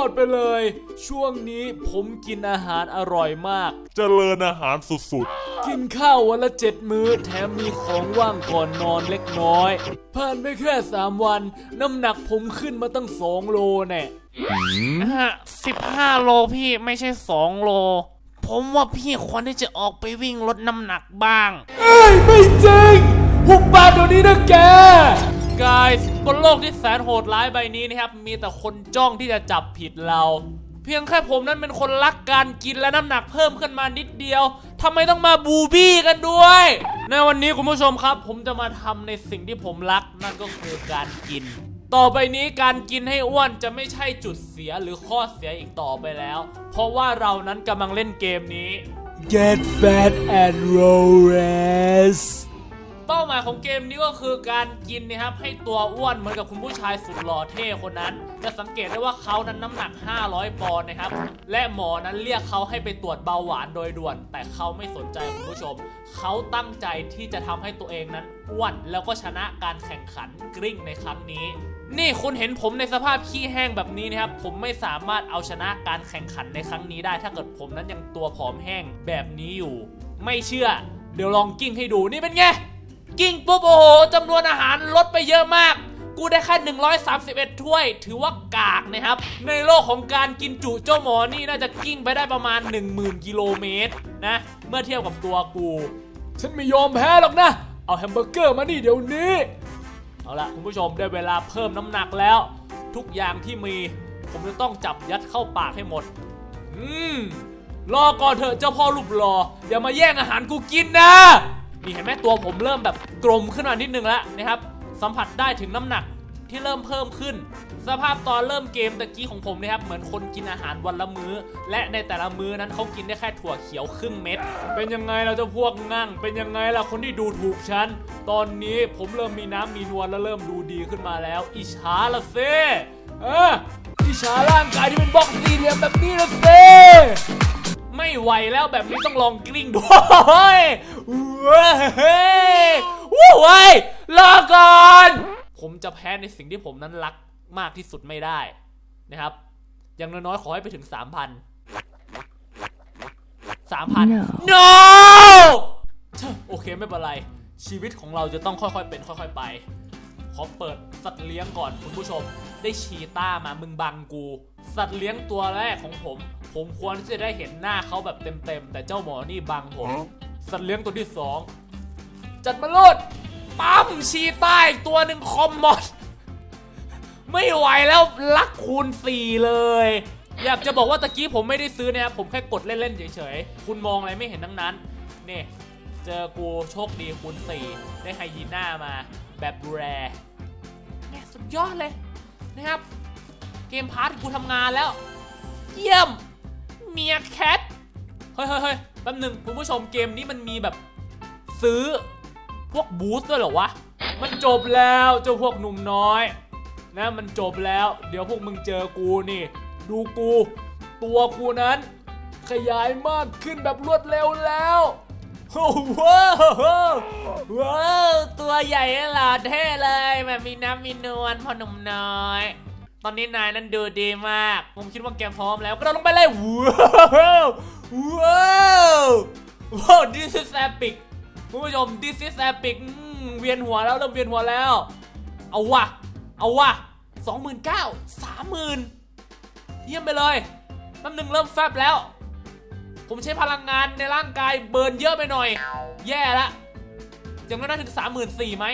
อดไปเลย ช่วงนี้ผมกินอาหารอร่อยมาก เจริญอาหารสุดกินข้าววันละเจ็ดมื้อแถมมีของว่างก่อนนอนเล็กน้อย ผ่านไปแค่สามวัน น้ำหนักผมขึ้นมาตั้งสองโลแน่สิบห้าโลพี่ไม่ใช่สองโล ผมว่าพี่ควรที่จะออกไปวิ่งลดน้ำหนักบ้าง เอ้ย ไม่จริงหุบปากเดี๋ยวนี้นะแก guys บนโลกที่แสนโหดร้ายใบนี้นะครับ มีแต่คนจ้องที่จะจับผิดเรา เพียงแค่ผมนั้นเป็นคนรักการกินและน้ำหนักเพิ่มขึ้นมานิดเดียวทำไมต้องมาบูบี้กันด้วย ในวันนี้คุณผู้ชมครับ ผมจะมาทำในสิ่งที่ผมรักนั่นก็คือการกิน ต่อไปนี้การกินให้อ้วนจะไม่ใช่จุดเสียหรือข้อเสียอีกต่อไปแล้ว เพราะว่าเรานั้นกำลังเล่นเกมนี้ Get fat and roll rest เป้าหมายของเกมนี้ก็คือการกินนะครับให้ตัวอ้วนเหมือนกับคุณผู้ชายสุดหล่อเท่คนนั้น จะสังเกตได้ว่าเขานั้นน้ำหนัก 500 ปอนด์นะครับ และหมอนั้นเรียกเขาให้ไปตรวจเบาหวานโดยด่วน แต่เขาไม่สนใจคุณผู้ชม เขาตั้งใจที่จะทำให้ตัวเองนั้นอ้วนแล้วก็ชนะการแข่งขันกริ่งในครั้งนี้นี่คุณเห็นผมในสภาพขี้แห้งแบบนี้นะครับ ผมไม่สามารถเอาชนะการแข่งขันในครั้งนี้ได้ ถ้าเกิดผมนั้นยังตัวผอมแห้งแบบนี้อยู่ ไม่เชื่อ เดี๋ยวลองกิ้งให้ดูนี่เป็นไง กิ้งปุ๊บโอ้โหจำนวนอาหารลดไปเยอะมาก กูได้แค่ 131 ถ้วย ถือว่ากากนะครับ ในโลกของการกินจุเจ้าหมอนี่น่าจะกิ้งไปได้ประมาณ 10,000 กิโลเมตรนะ เมื่อเทียบกับตัวกู ฉันไม่ยอมแพ้หรอกนะ เอาแฮมเบอร์เกอร์มานี่เดี๋ยวนี้ เอาละคุณผู้ชมได้เวลาเพิ่มน้ำหนักแล้ว ทุกอย่างที่มี ผมจะต้องจับยัดเข้าปากให้หมด อืมรอก่อนเถอะเจ้าพ่อรูปหล่ออย่ามาแย่งอาหารกูกินนะ นี่เห็นไหมตัวผมเริ่มแบบกลมขึ้นมานิดนึงแล้วนะครับสัมผัสได้ถึงน้ำหนักที่เริ่มเพิ่มขึ้น สภาพตอนเริ่มเกมตะกี้ของผมนะครับเหมือนคนกินอาหารวันละมื้อ และในแต่ละมื้อนั้นเขากินได้แค่ถั่วเขียวครึ่งเม็ด เป็นยังไงเราจะพวกงั่ง เป็นยังไงล่ะคนที่ดูถูกฉัน ตอนนี้ผมเริ่มมีน้ำมีนวลและเริ่มดูดีขึ้นมาแล้ว อิจฉาละเซเอออิจฉาร่างกายที่เป็นบล็อกสี่เหลี่ยมแบบนี้ละเซ ไม่ไหวแล้วแบบนี้ต้องลองกลิ้งดูเฮ้ยเว้ยวู้เว้ยรอก่อน ผมจะแพ้ในสิ่งที่ผมนั้นรักมากที่สุดไม่ได้นะครับ อย่างน้อยๆขอให้ไปถึง3,000 3,000 no เช่อโอเคไม่เป็นไร ชีวิตของเราจะต้องค่อยๆเป็นค่อย ๆไป ขอเปิดสัตว์เลี้ยงก่อนคุณผู้ชม ได้ชีต้ามามึงบังกู สัตว์เลี้ยงตัวแรกของผม ผมควรที่จะได้เห็นหน้าเขาแบบเต็มๆ แต่เจ้าหมอนี่บังผม สัตว์เลี้ยงตัวที่สองจัดมาโลดปั๊มชีต้าอีกตัวหนึ่งคอมมอนไม่ไหวแล้วลักคูณสี่เลย อยากจะบอกว่าตะกี้ผมไม่ได้ซื้อนะครับผมแค่กดเล่นๆเฉยๆ คุณมองอะไรไม่เห็นทั้งนั้น นี่ เจอกูโชคดีคูณ4ได้ไฮยีน่ามาแบบแรแม่สุดยอดเลยนะครับ เกมพาร์ทกูทำงานแล้ว เยี่ยมเมียแคทเฮ้ยเฮ้ยเฮ้ยแป๊บหนึ่งคุณผู้ชมเกมนี้มันมีแบบซื้อพวกบูสต์ด้วยเหรอวะ มันจบแล้วเจ้าพวกหนุ่มน้อย นะมันจบแล้ว เดี๋ยวพวกมึงเจอกูนี่ ดูกู ตัวกูนั้น ขยายมากขึ้นแบบรวดเร็วแล้วโอ้โหว้าวตัวใหญ่หล่อเท่เลยแบบมีน้ำมีนวลพอหนุ่มน้อย ตอนนี้นายนั้นดูดีมาก ผมคิดว่าแกพร้อมแล้ว ก็โดดลงไปเลยว้าวว้าวว้าว this is epic คุณผู้ชม this is epic เวียนหัวแล้วเริ่มเวียนหัวแล้ว เอาวะเอาวะสองหมื่นเก้าสามหมื่นเยี่ยมไปเลยน้ำหนึ่งเริ่มแฟบแล้ว ผมใช้พลังงานในร่างกายเบิร์นเยอะไปหน่อย แย่ละยังไม่ได้ถึง3 4 0 0 0ไหม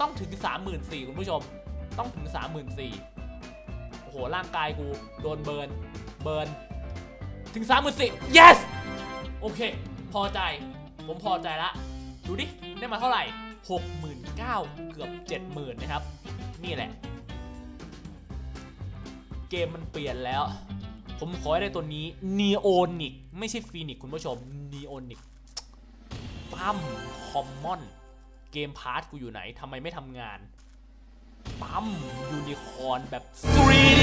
ต้องถึง3 4 0 0 0คุณผู้ชม ต้องถึง3 4 0 0 0โอ้โหร่างกายกูโดนเบิร์นเบิร์นถึง3 4 0 0 0 yes โอเค พอใจ ผมพอใจละ ดูดิ ได้มาเท่าไหร่ 69,000 เกือบ 70,000 นะครับ นี่แหละ เกมมันเปลี่ยนแล้ว ผมขอให้ได้ตัวนี้ Neonic ไม่ใช่ฟีนิกคุณผู้ชม Neonic ปั๊มคอมมอน เกมพาร์ทกูอยู่ไหนทำไมไม่ทำงาน ปั๊มยูนิคอร์นแบบ 3D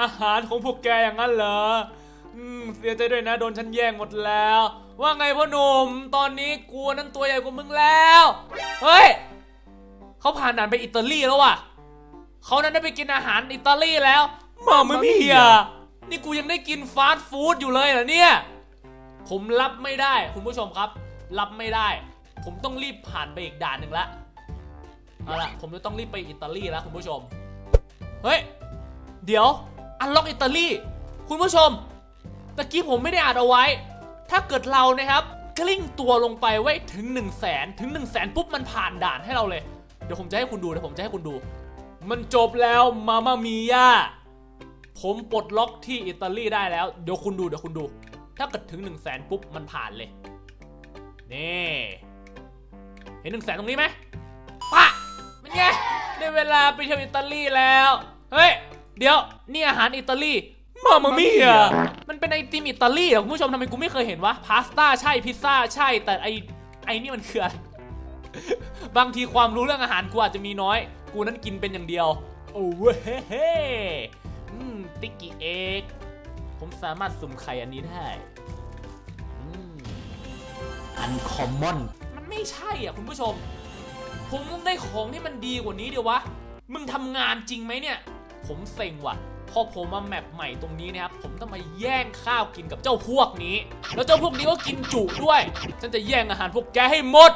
อาหารของพวกแกอย่างนั้นเหรออืมเสียใจด้วยนะ โดนฉันแย่งหมดแล้ว ว่าไงพ่อหนุ่ม ตอนนี้กูนั้นตัวใหญ่กว่ามึงแล้ว เฮ้ย เขาผ่านด่านไปอิตาลีแล้วว่ะ เขานั้นได้ไปกินอาหารอิตาลีแล้วมาไม่มีอะนี่กูยังได้กินฟาสต์ฟู้ดอยู่เลยเหรอเนี่ย ผมรับไม่ได้คุณผู้ชมครับ รับไม่ได้ ผมต้องรีบผ่านไปอีกด่านหนึ่งละเอาละผมจะต้องรีบไปอิตาลีแล้วคุณผู้ชม เฮ้ย เดี๋ยว อันล็อกอิตาลี คุณผู้ชม ตะกี้ผมไม่ได้อ่านเอาไว้ ถ้าเกิดเรานะครับ กลิ้งตัวลงไปไว้ถึง 1 0 0 0 0แสนถึง 1 0 0 0 0แสนปุ๊บมันผ่านด่านให้เราเลย เดี๋ยวผมจะให้คุณดูเดี๋ยวผมจะให้คุณดู มันจบแล้วมามามีย่าผมปลดล็อกที่อิตาลีได้แล้ว เดี๋ยวคุณดูเดี๋ยวคุณดู ถ้าเกิดถึง 1 0 0 0 0แสนปุ๊บมันผ่านเลย นี่ นหนึ่งแสนตรงนี้ไหมปะเป็นไงได้เวลาไปเที่ยวอิตาลีแล้ว เฮ้ย เดี๋ยว นี่อาหารอิตาลีมามามี่อะมันเป็นไอติมอิตาลีเหรอคุณผู้ชมทำไมกูไม่เคยเห็นวะ พาสต้าใช่ พิซซ่าใช่ แต่ไอไอนี่มันคืออะไรบางทีความรู้เรื่องอาหารกูอาจจะมีน้อย กูนั้นกินเป็นอย่างเดียว โอ้เว้ยเฮ้อืมติ๊กกี้เอ็กผมสามารถสุ่มไข่อันนี้ได้อันคอมมอน ไม่ใช่อะคุณผู้ชม ผมต้องได้ของที่มันดีกว่านี้เดี๋ยววะ มึงทำงานจริงไหมเนี่ย ผมเซ็งว่ะ พอผมมาแมปใหม่ตรงนี้นะครับ ผมต้องมาแย่งข้าวกินกับเจ้าพวกนี้ แล้วเจ้าพวกนี้ก็กินจุด้วย ฉันจะแย่งอาหารพวกแกให้หมด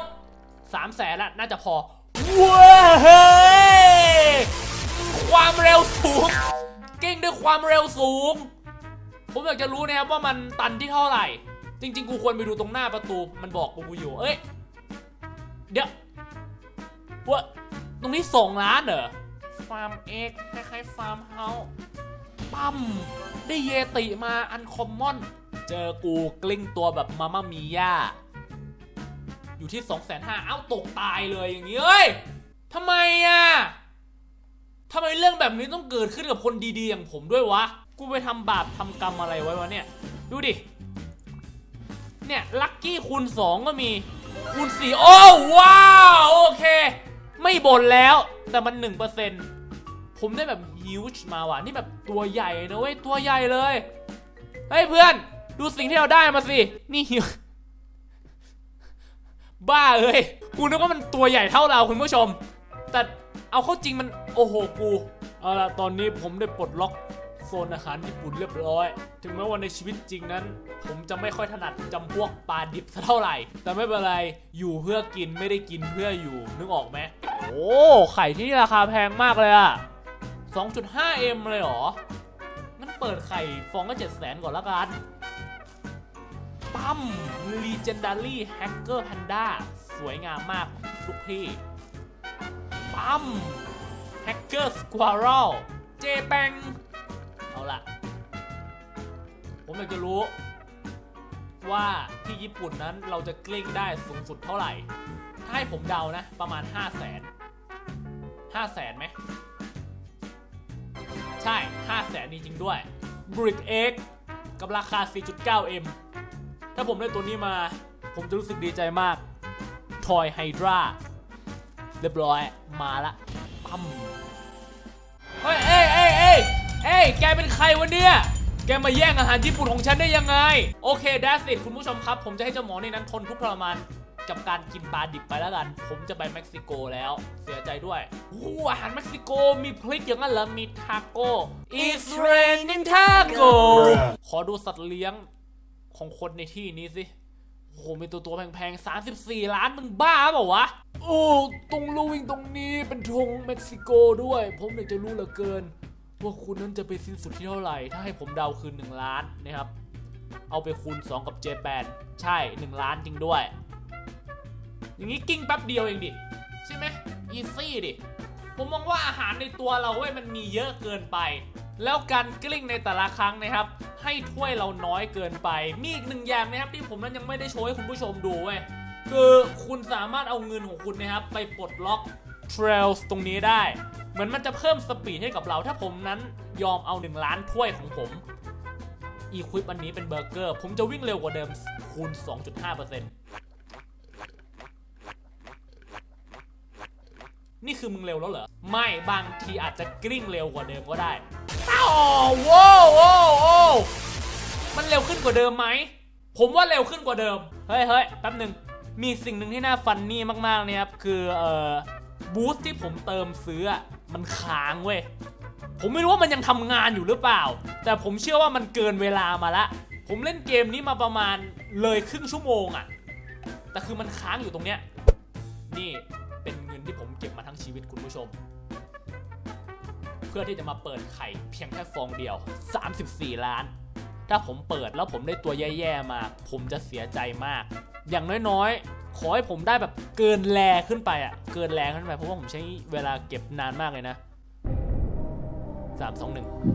สามแสนละน่าจะพอว้าเฮ้ยความเร็วสูง เก่งด้วยความเร็วสูง ผมอยากจะรู้นะครับว่ามันตันที่เท่าไหร่ จริง ๆ กูควรไปดูตรงหน้าประตู มันบอกกูอยู่ เอ้ย เดี๋ยวว่าตรงนี้สองล้านเหรอ ฟาร์มเอ็กคล้ายๆฟาร์มเฮาส์ปั๊มได้เยติมาอันคอมมอน เจอกูกลิ้งตัวแบบมาม่ามีย่า อยู่ที่ 2 5 0 0 0 0เอ้าตกตายเลยอย่างนี้เอ้ยทำไมอะทำไมเรื่องแบบนี้ต้องเกิดขึ้นกับคนดีๆ อย่างผมด้วยวะ กูไปทำบาปทำกรรมอะไรไว้วะเนี่ย ดูดิ เนี่ย ลัคกี้คูณ2ก็มี คูณ4โอ้ว้าวโอเค ไม่บ่นแล้วแต่มัน1%ผมได้แบบฮิวจ์มาว่ะนี่แบบตัวใหญ่นะเว้ยตัวใหญ่เลยเฮ้ยเพื่อนดูสิ่งที่เราได้มาสินี่ฮิวบ้าเอ้ยกูนึกว่ามันตัวใหญ่เท่าเราคุณผู้ชม แต่เอาเข้าจริงมันโอ้โหกูเอาละตอนนี้ผมได้ปลดล็อก โซนอาหารญี่ปุ่นเรียบร้อย ถึงแม้ว่าในชีวิตจริงนั้น ผมจะไม่ค่อยถนัดจำพวกปลาดิบสัเท่าไหร่ แต่ไม่เป็นไร อยู่เพื่อกินไม่ได้กินเพื่ออยู่ นึกออกไหมโอ้ไข่ที่นี่ราคาแพงมากเลยอะ 2.5M เลยเหรอ งั้นเปิดไข่ฟองก็7 0 0 0 0 0 ก่อนละกันปั๊ม Legendary Hacker Panda สวยงามมากลูกพี่ปั๊ม Hacker Squirrel เจแปง เอาละผมอยากจะรู้ ว่าที่ญี่ปุ่นนั้นเราจะกลิ้งได้สูงสุดเท่าไหร่ ถ้าให้ผมเดานะ ประมาณ 5 0 0แสน5 0 0แสนไหม ใช่ 5 0 0แสนจริงๆด้วย Brick X กับราคา 4.9M ถ้าผมได้ตัวนี้มา ผมจะรู้สึกดีใจมาก Toy Hydra เรียบร้อย มาละ เอ้ย แกเป็นใครวะเนี่ย แกมาแย่งอาหารญี่ปุ่นของฉันได้ยังไง โอเค d a s it คุณผู้ชมครับ ผมจะให้เจ้าหมอในนั้นทนทุกข์ทรมานกับการกินปลาดิบไปแล้วกัน ผมจะไปเม็กซิโกแล้ว เสียใจด้วยอู้อาหารเม็กซิโกมีพริกอย่างนั้นเหรอ มีทาโก้ It's raining taco ขอดูสัตว์เลี้ยงของคนในที่นี้สิ โอ้โหมีตัวตัวแพงๆ 34 ล้านมึงบ้าเปล่าวะ โอ้ ตรงลูวิ่งตรงนี้เป็นธงเม็กซิโกด้วย ผมอยากจะรู้เหลือเกิน ว่าคุณนั้นจะไปสิ้นสุดที่เท่าไหร่ ถ้าให้ผมเดาคืน1ล้านนะครับ เอาไปคูณ 2 กับเจแปนใช่ 1 ล้านจริงด้วย อย่างนี้กิ้งแป๊บเดียวเองดิ ใช่ไหมอีซี่ดิ ผมมองว่าอาหารในตัวเราเว้ยมันมีเยอะเกินไป แล้วการกลิ้งในแต่ละครั้งนะครับ ให้ถ้วยเราน้อยเกินไป มีอีกหนึ่งอย่างนะครับที่ผมนั้นยังไม่ได้โชว์ให้คุณผู้ชมดูเว้ยคือคุณสามารถเอาเงินของคุณนะครับ ไปปลดล็อก Trails ตรงนี้ได้ เหมือนมันจะเพิ่มสปีดให้กับเรา ถ้าผมนั้นยอมเอา 1 ล้านถ้วยของผมอีควิปอันนี้เป็นเบอร์เกอร์ ผมจะวิ่งเร็วกว่าเดิมคูณ 2.5%นี่คือมึงเร็วแล้วเหรอ ไม่บางทีอาจจะกลิ้งเร็วกว่าเดิมก็ได้อ้าวโว้วโว้โว้มันเร็วขึ้นกว่าเดิมไหม ผมว่าเร็วขึ้นกว่าเดิม เฮ้ยเฮ้ยแป๊บหนึ่งมีสิ่งหนึ่งที่น่าฟันนี่มากๆเนี่ยครับ คือเอ่อ บูสที่ผมเติมซื้ออะมันค้างเว้ย ผมไม่รู้ว่ามันยังทำงานอยู่หรือเปล่า แต่ผมเชื่อว่ามันเกินเวลามาละ ผมเล่นเกมนี้มาประมาณเลยครึ่งชั่วโมงอะแต่คือมันค้างอยู่ตรงเนี้ย นี่เป็นเงินที่ผมเก็บมาทั้งชีวิตคุณผู้ชม เพื่อที่จะมาเปิดไข่เพียงแค่ฟองเดียว 34 ล้าน ถ้าผมเปิดแล้วผมได้ตัวแย่ๆมา ผมจะเสียใจมาก อย่างน้อยๆ ขอให้ผมได้แบบเกินแลขึ้นไปอะเกินแลขึ้นไปเพราะว่าผมใช้เวลาเก็บนานมากเลยนะ 3 2 1